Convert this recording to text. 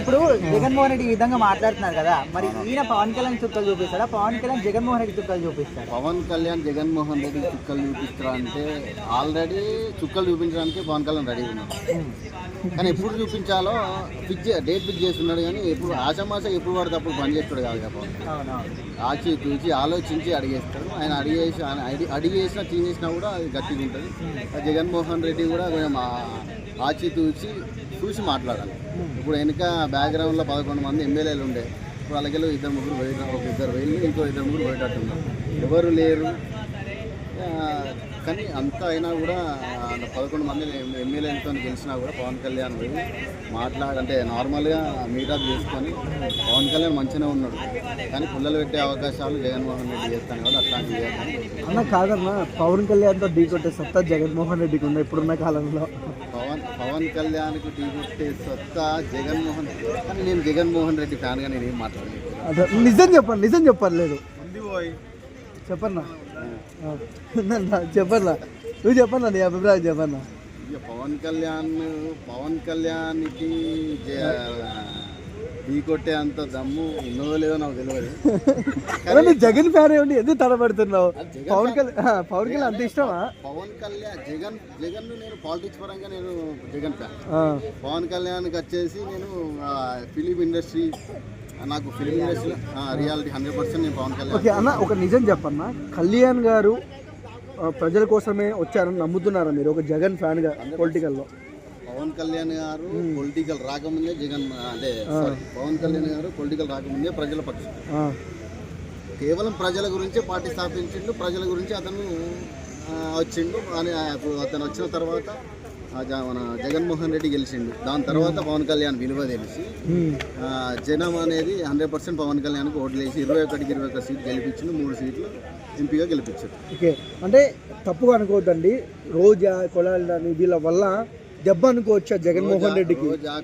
ఇప్పుడు జగన్మోహన్ రెడ్డి ఈ విధంగా మాట్లాడుతున్నారు కదా మరి ఈయన పవన్ కళ్యాణ్ చుక్కలు చూపిస్తాడా? పవన్ కళ్యాణ్ జగన్మోహన్ రెడ్డి చుక్కలు చూపిస్తాడు? పవన్ కళ్యాణ్ జగన్మోహన్ రెడ్డి చుక్కలు చూపిస్తారా అంటే ఆల్రెడీ చుక్కలు చూపించడానికి పవన్ కళ్యాణ్ రెడీ ఉన్నాడు. కానీ ఎప్పుడు చూపించాలో ఫిక్స్ డేట్ ఫిక్స్ చేస్తున్నాడు కానీ ఎప్పుడు ఆశమాస ఎప్పుడు పడితే అప్పుడు పని చేస్తాడు కాదు కదా పవన్ ఆచి తూచి ఆలోచించి అడిగేస్తాడు. ఆయన అడిగేసి ఆయన అడి అడిగేసినా తీసేసినా కూడా అది గట్టిగా ఉంటుంది. ఆ జగన్మోహన్ రెడ్డి కూడా కొంచెం ఆచితూచి ఆచి చూసి మాట్లాడాలి. ఇప్పుడు వెనుక బ్యాక్గ్రౌండ్లో పదకొండు మంది ఎమ్మెల్యేలు ఉండే ఇప్పుడు అలాగే ఇద్దరు ముగ్గురు పోయిన ఒక ఇద్దరు వెళ్ళి ఇంకో ఇద్దరు ముగ్గురు పోయేటట్టున్నారు. ఎవరు లేరు. కానీ అంత అయినా కూడా పదకొండు మంది ఎమ్మెల్యేలతో గెలిచినా కూడా పవన్ కళ్యాణ్ పోయి మాట్లాడంటే నార్మల్గా మీటప్ చేసుకొని పవన్ కళ్యాణ్ మంచిగానే ఉన్నాడు. కానీ పుల్లలు పెట్టే అవకాశాలు జగన్మోహన్ రెడ్డి చేస్తాను కాబట్టి అట్లాంటివి చేస్తాను అన్న కాదన్నా పవన్ కళ్యాణ్తో ఢీ కొట్టే సత్తా జగన్మోహన్ రెడ్డికి ఉంది ఇప్పుడున్న కాలంలో. పవన్ కళ్యాణ్కు టీ కొట్టే సత్తా జగన్మోహన్ కానీ నేను జగన్మోహన్ రెడ్డి ఫ్యాన్గా నేను ఏం మాట్లాడలేదు. అదే నిజం చెప్పండి నిజం చెప్పలేదు. చెప్పన్నా? ఆ, ఉందన్నా, చెప్పన్నా. నువ్వు చెప్పన్నా నీ అభిప్రాయం చెప్పన్నా? ఇక పవన్ కళ్యాణ్ పవన్ కళ్యాణ్కి టీ కొట్టే అంత దమ్ము ఉన్నదో లేదో నాకు తెలియదు జగన్ ఫ్యాన్ ఏమిటి ఎందుకు తడబడుతున్నావు పవన్ కళ్యాణ్ పవన్ కళ్యాణ్ అంత ఇష్టమా? పవన్ కళ్యాణ్ జగన్ జగన్ నేను పాలిటిక్స్ పరంగా నేను జగన్ ఫ్యాన్. పవన్ కళ్యాణ్కి వచ్చేసి నేను ఫిలిం ఇండస్ట్రీ నాకు film industry reality hundred percent నేను పవన్ కళ్యాణ్ ఓకే అన్న ఒక నిజం చెప్పన్నా. కళ్యాణ్ గారు ప్రజల కోసమే వచ్చారని నమ్ముతున్నారా మీరు? ఒక జగన్ ఫ్యాన్గా పొలిటికల్లో. పవన్ కళ్యాణ్ గారు పొలిటికల్ రాకముందే జగన్ అంటే పవన్ కళ్యాణ్ గారు పొలిటికల్ రాకముందే ప్రజల పక్షం. కేవలం ప్రజల గురించే పార్టీ స్థాపించిండు ప్రజల గురించి అతను వచ్చిండు అని అతను వచ్చిన తర్వాత మన జగన్మోహన్ రెడ్డి గెలిచిండు. దాని తర్వాత పవన్ కళ్యాణ్ విలువ తెలిసి జనం అనేది హండ్రెడ్ పర్సెంట్ పవన్ కళ్యాణ్కి ఓట్లు వేసి ఇరవై ఒకటికి ఇరవై ఒక్క సీట్ గెలిపించిండు మూడు సీట్లు ఎంపీగా గెలిపించారు ఓకే. అంటే తప్పుగా అనుకోవద్దండి. రోజా కొడాలి వీళ్ళ వల్ల దెబ్బ అనుకోవచ్చా జగన్మోహన్ రెడ్డికి? రోజా